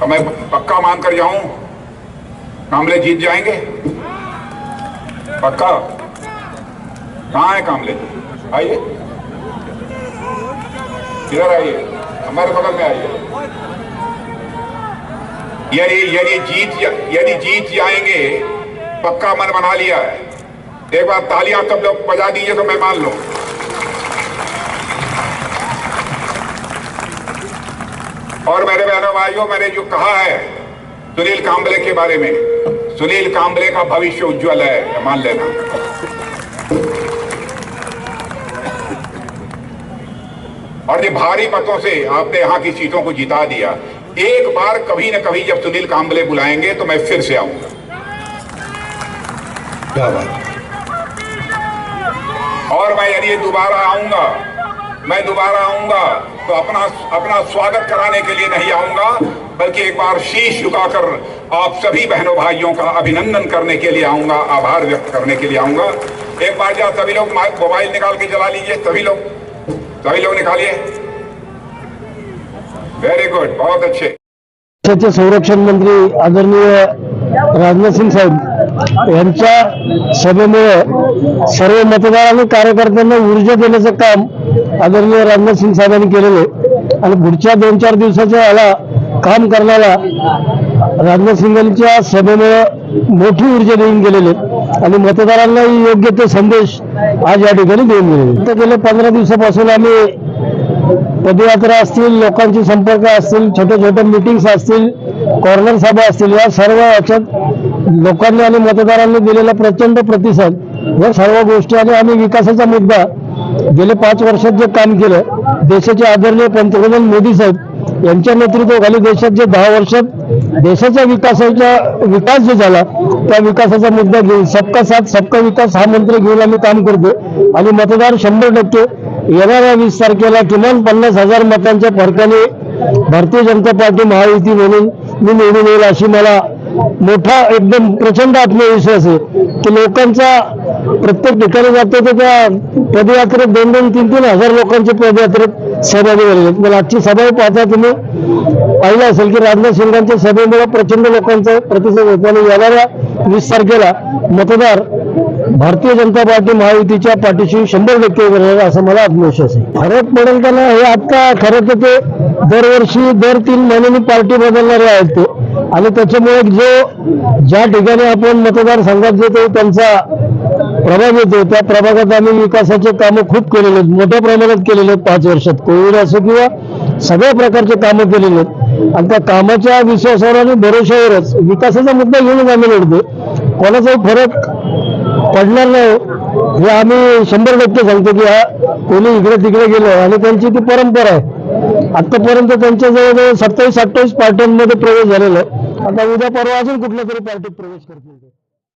तो मैं पक्का मान कर जाऊँ, कामले जीत जाएँगे। पक्का? कहाँ है कामले? आइए। इधर आइए। हमारे बगल में आइए। यदि यदि जीत यदि जीत जाएँगे, पक्का मन बना लिया है। एक बार तालियाँ तब लोग बजा दीजिए तो मैं मान लूँ। और मेरे बहनों भाइयों मैंने जो कहा है सुनील कांबले के बारे में सुनील कांबले का भविष्य उज्जवल है मान लेना। और ये भारी मतों से आपने यहाँ की सीटों को जिता दिया। एक बार कभी ना कभी जब सुनील कांबले बुलाएँगे तो मैं फिर से आऊँगा। क्या बात और मैं यदि दोबारा आऊँगा मैं दोबारा आऊँगा। तो अपना अपना स्वागत कराने के लिए नहीं आऊँगा, बल्कि एक बार शीश झुकाकर आप सभी बहनों भाइयों का अभिनंदन करने के लिए आऊँगा, आभार व्यक्त करने के लिए आऊँगा। एक बार जरा सभी लोग मोबाइल निकाल के चला लीजिए सभी लोग सभी लोग निकालिए। वेरी गुड बहुत अच्छे। देशाचे संरक्षण मंत्री आदरणीय राजनाथ सिंग साहेब, यांच्या सभेमुळे सर्व मतदार आणि कार्यकर्त्यांना ऊर्जा देण्याचं काम आदरणीय राजनाथ सिंग साहेबांनी केलेलं आहे आणि पुढच्या दोन चार दिवसाच्या याला काम करण्याला राजनाथ सिंगांच्या सभेमुळे मोठी ऊर्जा देऊन गेलेले आणि मतदारांनाही योग्य ते संदेश आज या ठिकाणी देऊन गेलेले. तर गेल्या पंधरा दिवसापासून आम्ही पदयात्रा असतील लोकांचे संपर्क असतील छोट्या छोट्या मिटिंग्स असतील कॉर्नर सभा असतील या सर्व याच्यात लोकांनी आणि मतदारांनी दिलेला प्रचंड प्रतिसाद या सर्व गोष्टी आणि आम्ही विकासाचा मुद्दा गेले पाच वर्षात जे काम केलं देशाचे आदरणीय पंतप्रधान मोदी साहेब यांच्या नेतृत्वाखाली देशात जे दहा वर्षात देशाच्या विकासाचा विकास जो झाला त्या विकासाचा मुद्दा घेऊन सबका साथ सबका विकास हा मंत्र घेऊन आम्ही काम करतो आणि मतदार शंभर टक्के येणाऱ्या वीस तारखेला किमान पन्नास हजार मतांच्या फरकाने भारतीय जनता पार्टी महायुती म्हणून मी निवडून येईल अशी मला मोठा एकदम प्रचंड आत्मविश्वास आहे की लोकांचा प्रत्येक ठिकाणी जातो तर त्या पदयात्रेत दोन दोन तीन तीन हजार लोकांच्या पदयात्रेत सहभागी झालेले आहेत. मला आजची सभा पाहता तुम्ही पाहिलं असेल की राजनाथ सिंगांच्या सभेमुळे प्रचंड लोकांचा प्रतिसाद होतो आणि येणाऱ्या वीस तारखेला मतदार भारतीय जनता पार्टी महायुतीच्या पाठीशी शंभर टक्के उभे राहणार असा मला आत्मविश्वास आहे फरक पडेल का नाही हे आता खरं तर ते दरवर्षी दर तीन महिन्यांनी पार्टी बदलणारे आहेत ते आणि त्याच्यामुळे जो ज्या ठिकाणी आपण मतदारसंघात जेतो त्यांचा प्रभावित येतो त्या प्रभागात आम्ही विकासाचे कामं खूप केलेले आहेत. मोठ्या प्रमाणात केलेले आहेत पाच वर्षात. कोविड असो किंवा सगळ्या प्रकारचे कामं केलेले आहेत. आणि त्या कामाच्या विश्वासावर आणि भरोशावरच विकासाचा मुद्दा घेऊनच आम्ही लढतो कोणाचाही फरक पडणार नाही हो. हे. आम्ही शंभर टक्के सांगतो की हा कोणी इकडे तिकडे गेलो आणि त्यांची ती परंपरा आहे. आतापर्यंत त्यांच्या जवळजवळ सत्तावीस अठ्ठावीस पार्ट्यांमध्ये प्रवेश झालेला आहे. आता उद्या परवा अजून कुठल्या तरी पार्टीत प्रवेश करतील